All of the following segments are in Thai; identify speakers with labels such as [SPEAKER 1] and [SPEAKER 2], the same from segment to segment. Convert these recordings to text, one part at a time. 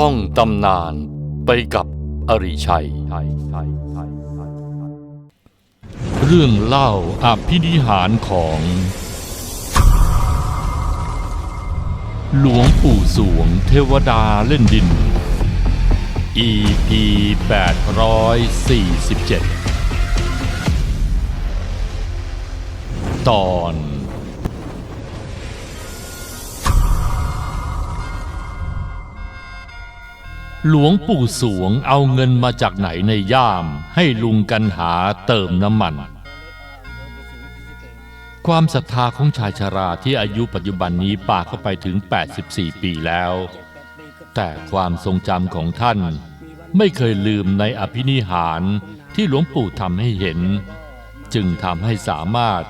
[SPEAKER 1] ท่องตำนานไปกับอริชัย เรื่องเล่าอภินิหารของ หลวงปู่สวงเทวดาเล่นดิน EP 847 ตอน หลวงปู่สวงเอาเงินมาจากไหนในย่าม ให้ลุงกันหาเติมน้ำมัน ความศรัทธาของชายชราที่อายุปัจจุบันนี้ป่าเข้าไปถึง 84 ปีแล้ว แต่ความทรงจำของท่านไม่เคยลืมในอภินิหารที่หลวงปู่ทำให้เห็น จึงทำให้สามารถ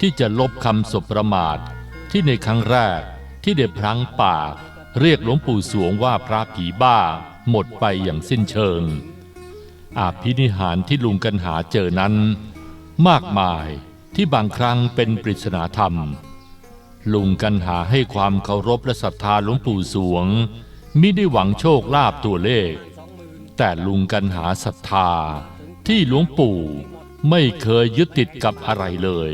[SPEAKER 1] ที่จะลบคำสบประมาทที่ในครั้งแรกที่ได้พลั้งปาก เรียกหลวงปู่สวงว่าพระผีบ้า หมดไปอย่างสิ้นเชิง อาภินิหารที่ลุงกันหาเจอนั้น มากมายที่บางครั้งเป็นปริศนาธรรม ลุงกันหาให้ความเคารพและศรัทธาหลวงปู่สวงมิได้หวังโชคลาภตัวเลข แต่ลุงกันหาศรัทธาที่หลวงปู่ไม่เคยยึดติดกับอะไรเลย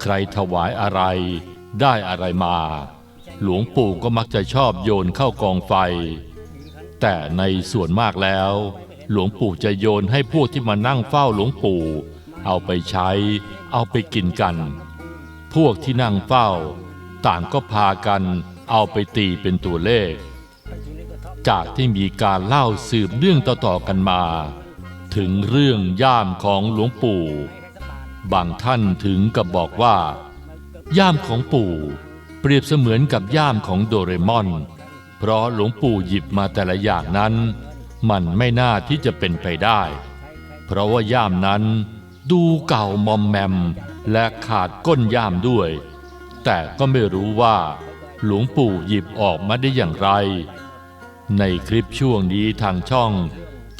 [SPEAKER 1] ใครถวายอะไรได้อะไรมา หลวงปู่ก็มักจะชอบโยนเข้ากองไฟ แต่ในส่วนมากแล้ว หลวงปู่จะโยนให้พวกที่มานั่งเฝ้าหลวงปู่ เอาไปใช้ เอาไปกินกัน พวกที่นั่งเฝ้า ต่างก็พากันเอาไปตีเป็นตัวเลข จากที่มีการเล่าสืบเรื่องต่อๆกันมา ถึงเรื่องย่ามของหลวงปู่ บางท่านถึงกับบอกว่า ย่ามของปู่ เปรียบเสมือนกับย่ามของโดเรมอน เพราะหลวงปู่หยิบมาแต่ละอย่างนั้น มันไม่น่าที่จะเป็นไปได้ เพราะว่าย่ามนั้นดูเก่ามอมแมมและขาดก้นย่ามด้วย แต่ก็ไม่รู้ว่า หลวงปู่หยิบออกมาได้อย่างไร ในคลิปช่วงนี้ทางช่อง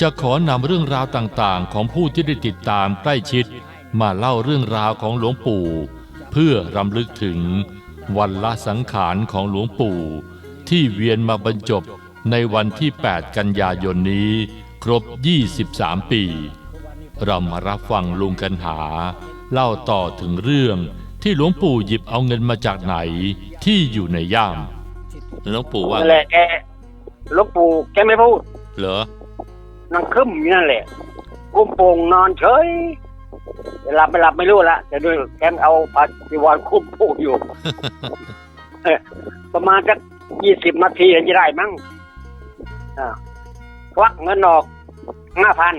[SPEAKER 1] จะขอนำเรื่องราวต่างๆ ของผู้ที่ได้ติดตามใกล้ชิด มาเล่าเรื่องราวของหลวงปู่ เพื่อรำลึกถึงวันละสังขารของหลวงปู่ ที่เวียนมาบรรจบในวันที่ 8 กันยายนนี้ ครบ 23 ปี เรามารับฟังลุงกันหา เล่าต่อถึงเรื่องที่หลวงปู่หยิบเอาเงินมาจากไหนที่อยู่ในย่าม หลวงปู่ว่า
[SPEAKER 2] นั่นแหละแกหลวงปู่แกไม่พูด
[SPEAKER 1] เหรอ
[SPEAKER 2] นั่งคึมอยู่นั่นแหละ กุ้มโป่งนอนเฉยหลับไม่หลับไม่รู้ละแต่ด้วยแกเอาปัจีวรคุ้มผู้อยู่เอ้ยประมาณสัก ยี่สิบนาทีจะได้มั้งอ่าควักเงินออกห้าพัน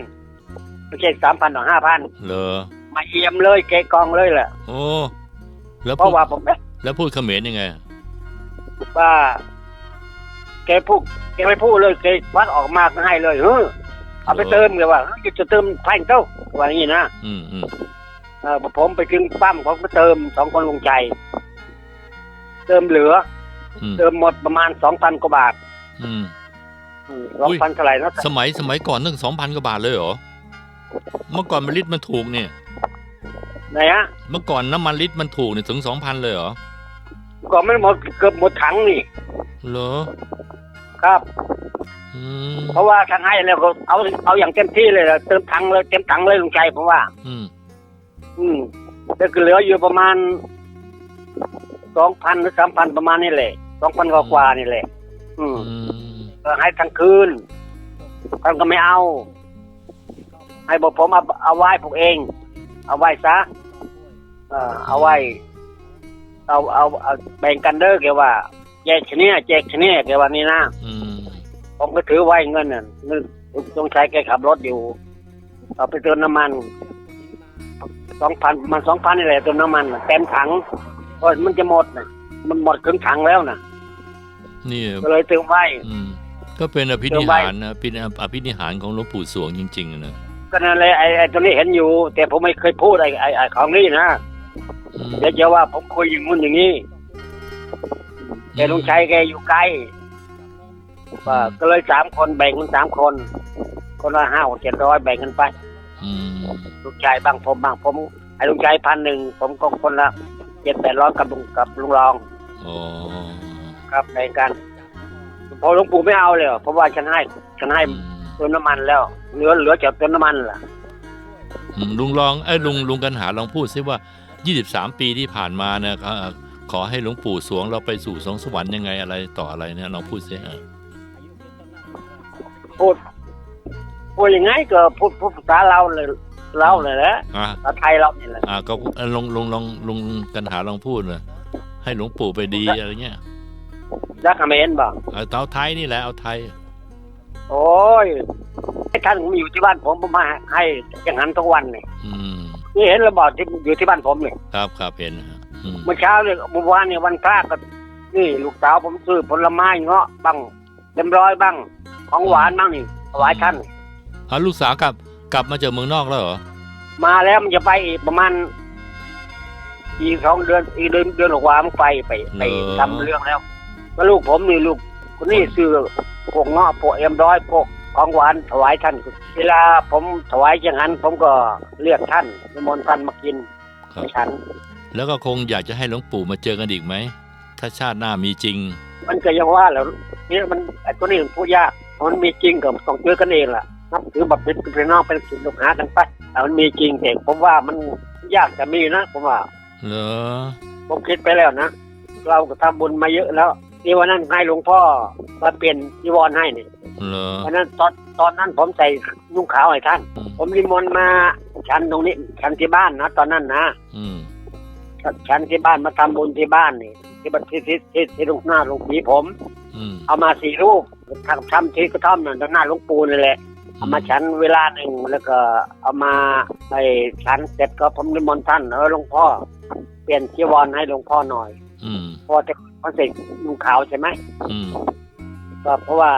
[SPEAKER 2] ไม่ใช่สามพันหรอกห้าพัน
[SPEAKER 1] เหรอ
[SPEAKER 2] มาเอี่ยมเลยเกกองเลยแหละ
[SPEAKER 1] โอ้แล้ว
[SPEAKER 2] เพ
[SPEAKER 1] พูด
[SPEAKER 2] ราะว่าผมเอ๊ะ
[SPEAKER 1] แล้วพูดเขมรยังไง
[SPEAKER 2] ว่าแกพูดแกไม่พูดเลยแกควักออกมาก็ให้เลยเฮ้อเอาไปเติมเลยว่าเฮ้ยจะเติมแพงเต้าว่าอย่างนี้นะ
[SPEAKER 1] อืมอืม
[SPEAKER 2] เออผมไปถึงปั๊มผมก็เติมสองคนลงใจ เติมเหลือ
[SPEAKER 1] อืม
[SPEAKER 2] เติมหมดประมาณสองพันกว่าบาท
[SPEAKER 1] อืม
[SPEAKER 2] สองพันเท่าไหร่นะ
[SPEAKER 1] สมัยสมัยก่อนตั้งสองพันกว่าบาทเลยเหรอ เมื่อก่อนมันลิตรมันถูกเนี่ย
[SPEAKER 2] ไหนฮะ
[SPEAKER 1] เมื่อก่อนน้ำมันลิตรมันถูกเนี่ยถึงสองพันเลยเหรอ
[SPEAKER 2] ก่อนไม่หมดเกือบหมดถังนี่
[SPEAKER 1] เหรอ
[SPEAKER 2] ครับ
[SPEAKER 1] อืม
[SPEAKER 2] เพราะว่าทางให้แล้วก็เอาเอาอย่างเต็มที่เลยล่ะเติมถังเลยเต็มถังเลยลงใจผมว่า
[SPEAKER 1] อืม
[SPEAKER 2] อืมแล้วก็เหลืออยู่ประมาณสองพันหรือสามพันประมาณนี้แหละ สองพันกว่าๆนี่แหละอืม
[SPEAKER 1] อืม
[SPEAKER 2] ก็ให้ทั้งคืนท่านก็ไม่เอา ให้บอกผมเอาเอาไว้ผมเอง เอาไว้ซะเออเอาไว้เอาเอาเอาแบ่งกันเด้อแกว่าแจกชะเนี้ยแจกชะเนี้ยแกว่านี่นะ
[SPEAKER 1] อืม
[SPEAKER 2] ผมก็ถือไว้เงินน่ะเงินต้องใช้แกขับรถอยู่เอาไปเติมน้ำมันสองพันมันสองพันนี่แหละเติมน้ำมันน่ะเต็มถังเพราะมันจะหมดนะมันหมดครึ่งถังแล้วนะ
[SPEAKER 1] นี่
[SPEAKER 2] ก็เลยเติมไว้
[SPEAKER 1] อืมก็เป็นอภิ
[SPEAKER 2] เดี๋
[SPEAKER 1] นิ
[SPEAKER 2] ยวไว้
[SPEAKER 1] หารนะเป็นอภินิหารของหลวงปู่สวงจริง ๆนะ
[SPEAKER 2] ก็นั่นแหละไอ้ไอ้ตัวนี้เห็นอยู่ แต่ผมไม่เคยพูดไอ้ไอ้ไอ้ของนี่นะ
[SPEAKER 1] อืม
[SPEAKER 2] เดี๋ยวจะว่าผมคุยอย่างงู้นอย่างนี้แกลุงชัยแกอยู่ไกลว่าก็เลยสามคนแบ่งกันสามคน คนละห้าเจ็ดร้อยแบ่งกันไป
[SPEAKER 1] อืม
[SPEAKER 2] ลุงชัยบ้างผมบ้างผมไอ้ลุงชัยพันหนึ่งผมก็คนละเจ็ดแปดร้อยกับลุงกับลุงรอง
[SPEAKER 1] อ๋อ
[SPEAKER 2] ครับในกันพอหลวงปู่ไม่เอาเลยเพราะว่าฉันให้ฉันให้
[SPEAKER 1] อืม
[SPEAKER 2] เติมน้ำมันแล้วเหลือเหลือจากเติมน้ำมันล่ะ
[SPEAKER 1] อืมลุงลองเอ้ยลุงลุงกันหาลองพูดซิว่า 23 ปีที่ผ่านมาเนี่ยเอ่อขอให้หลวงปู่สวงเราไปสู่สวงสวรรค์ยังไงอะไรต่ออะไรเนี่ยลองพูดซิเออ
[SPEAKER 2] พูดพูดยังไงก็พูดพูดภาษาเราเลยเราเลยแหละ
[SPEAKER 1] อะ
[SPEAKER 2] ภาษาไทยเรานี่แหละ
[SPEAKER 1] อะก็เอ่อลองลองลองลุงกันหาลองพูดเลยให้หลวงปู่ไปดีอะไรเงี้ย
[SPEAKER 2] รักอเมนบอก
[SPEAKER 1] เอาเอาไทยนี่แหละเอาไทย
[SPEAKER 2] โอ้ยให้ท่านมาอยู่ที่บ้านผมผมมาให้อย่างนั้นทุกวันเนี่ย
[SPEAKER 1] อืม
[SPEAKER 2] นี่เห็นระบอดที่อยู่ที่บ้านผมเนี่ย
[SPEAKER 1] ครับครับเห็นนะฮะอืม
[SPEAKER 2] เมื่อเช้าเนี่ยเมื่อวานเนี่ยวันพระก็นี่ลูกสาวผมซื้อผลไม้เงาะบ้างเต็มร้อยบ้าง ของหวานบ้างนี่ถวายท่าน
[SPEAKER 1] เอาลูกสาวกลับกลับมาจากเมืองนอกแล้วเหรอ
[SPEAKER 2] มาแล้วมันจะไปอีกประมาณอีกสองเดือนอีกเดือนเดือนกว่ามันไปไปไปทำเรื่องแล้ว ก็ลูกผมนี่ลูกคนนี้ซื้อพวกเงาะพวกเอ็มร้อยพวกของหวานถวายท่าน เวลาผมถวายอย่างนั้น ผมก็เรียกท่านนิมนต์ท่านมากิน
[SPEAKER 1] ครับ
[SPEAKER 2] ฉัน
[SPEAKER 1] แล้วก็คงอยากจะให้หลวงปู่มาเจอกันอีกไหม ถ้าชาติหน้ามีจริง
[SPEAKER 2] มันก็ยังว่าแล้วนี่มันไอ้ตัวนี้มันพูดยากมันมีจริงก็ต้องเจอกันเองล่ะนับถือแบบเป็นเป็นน้องเป็นสิลูกหากันไปแต่มันมีจริงแต่ผมว่ามันยากจะมีนะผมว่า
[SPEAKER 1] เหรอ
[SPEAKER 2] ผมคิดไปแล้วนะ เราก็ทำบุญมาเยอะแล้ว นี่วันนั้นให้หลวงพ่อมาเปลี่ยนจีวรให้นี่
[SPEAKER 1] เหรอ
[SPEAKER 2] วันนั้นตอนตอนนั้นผมใส่นุ่งขาวให้ท่าน
[SPEAKER 1] อืม
[SPEAKER 2] ผมนิมนต์มาฉันตรงนี้ฉันที่บ้านนะตอนนั้นนะ
[SPEAKER 1] อืม
[SPEAKER 2] ฉันที่บ้านมาทำบุญที่บ้านนี่ที่บันที่ที่ที่ที่ลุงหน้าหลวงผีผม
[SPEAKER 1] อืม
[SPEAKER 2] เอามาสี่รูปทำทำที่กระท่อมนั่นด้านหน้าหลวงปู่นี่แหละเอามาฉันเวลาหนึ่งแล้วก็เอามาไปฉันเสร็จก็ผมนิมนต์ท่านเออหลวงพ่อเปลี่ยนจีวรให้หลวงพ่อหน่อย
[SPEAKER 1] อืม
[SPEAKER 2] เพอจะ เขาใส่นุ่งขาวใช่ไหม
[SPEAKER 1] อืม
[SPEAKER 2] ก็เพราะว่า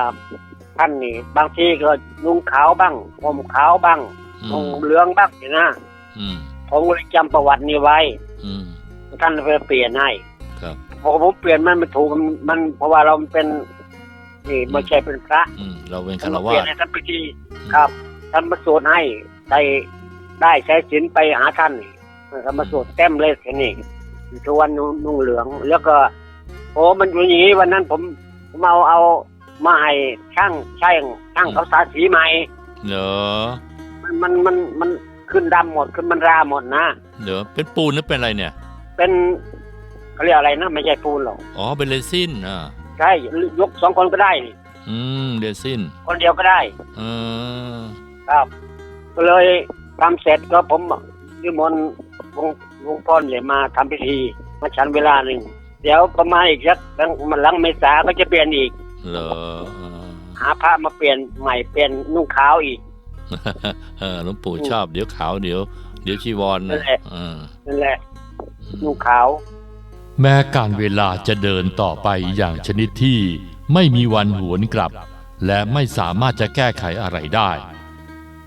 [SPEAKER 2] ท่านนี่บางทีก็นุ่งขาวบ้างผมขาวบ้าง
[SPEAKER 1] อื
[SPEAKER 2] นุ่ง
[SPEAKER 1] ม
[SPEAKER 2] เหลืองบ้างนี่นะ
[SPEAKER 1] อืม
[SPEAKER 2] ผมก็เลยจำประวัตินี้ไว้
[SPEAKER 1] อืม
[SPEAKER 2] ท่านไปเปลี่ยนให้
[SPEAKER 1] ครับ
[SPEAKER 2] พอผมเปลี่ยนมันไม่ถูกมันมัน เพราะว่าเราเป็นนี่ไม่ใช่เป็นพระ
[SPEAKER 1] อืมเราเป็น
[SPEAKER 2] ท่า
[SPEAKER 1] คานร
[SPEAKER 2] มาเป
[SPEAKER 1] วา
[SPEAKER 2] ลี่ยน
[SPEAKER 1] ส
[SPEAKER 2] ให้ท่านไปที่ครับท่านมาสวดให้ได้ได้ใช้ศีลไปหาท่านนี่ท่านมาสวดเต็มเลยทีนี้ทุกวันนุ่งเหลืองแล้วก็ โอ้มันอยู่อย่างนี้วันนั้นผมผมเอาเอามาให้ช่างช่างช่างเขาสาสีใหม่
[SPEAKER 1] เหรอ
[SPEAKER 2] มันมันมันมันขึ้นดำหมดขึ้นมันราหมดนะ
[SPEAKER 1] เดี๋ยวเป็นปูนหรือเป็นอะไรเนี่ย
[SPEAKER 2] เป็นเขาเรียกอะไรนะไม่ใช่ปูนหรอก
[SPEAKER 1] อ๋อ เป็นเรซินอ่า
[SPEAKER 2] ใช่ยกสองคนก็ได้นี่
[SPEAKER 1] อืม เรซิน
[SPEAKER 2] คนเดียวก็ได้
[SPEAKER 1] เออ
[SPEAKER 2] ครับ ก็เลยทำเสร็จก็ผมนิมนต์หลวงหลวงพ่อเนี่ยมาทำพิธี มาฉันเวลาหนึ่ง เดี๋ยวประมาณอีกสักหลังมันหลังเมษาก็จะเปลี่ยนอีก
[SPEAKER 1] เหรอเออ
[SPEAKER 2] หาพระมาเปลี่ยนใหม่เปลี่ยนนุ่งขาวอีก
[SPEAKER 1] เออหลวงปู่ชอบเดี๋ยวขาวเดี๋ยว เดี๋ยวชีวร
[SPEAKER 2] นั่
[SPEAKER 1] นะ
[SPEAKER 2] นแหละ
[SPEAKER 1] เออ
[SPEAKER 2] นั่นแหละนุ่งขาว
[SPEAKER 1] แม้การเวลาจะเดินต่อไปอย่างชนิดที่ไม่มีวันหวนกลับ และไม่สามารถจะแก้ไขอะไรได้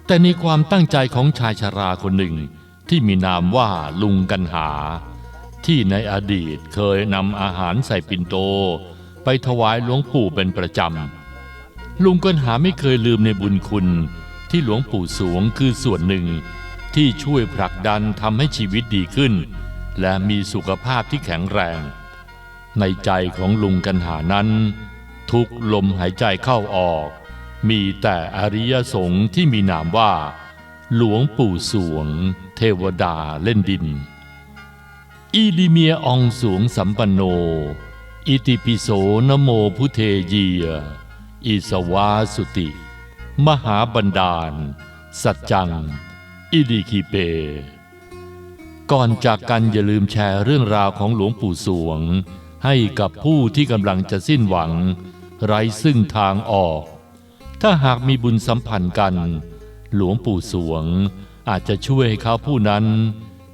[SPEAKER 1] แต่ในความตั้งใจของชายชราคนหนึ่งที่มีนามว่าลุงกันหา ที่ในอดีตเคยนำอาหารใส่ปิ่นโต ไปถวายหลวงปู่เป็นประจำ ลุงกันหาไม่เคยลืมในบุญคุณที่หลวงปู่สวงคือส่วนหนึ่ง ที่ช่วยผลักดันทำให้ชีวิตดีขึ้น และมีสุขภาพที่แข็งแรง ในใจของลุงกันหานั้น ทุกลมหายใจเข้าออก มีแต่อริยสงฆ์ที่มีนามว่า หลวงปู่สวง เทวดาเล่นดิน อีลิเมียองสวงสัมปันโน อิติปิโสนโมพุเทเยีย อิสวาสุติ มหาบันดาล สัจจัง อิดิคิเป ก่อนจากกันอย่าลืมแชร์เรื่องราวของหลวงปู่สวง ให้กับผู้ที่กำลังจะสิ้นหวัง ไร้ซึ่งทางออก ถ้าหากมีบุญสัมพันธ์กัน หลวงปู่สวงอาจจะช่วยให้เขาผู้นั้น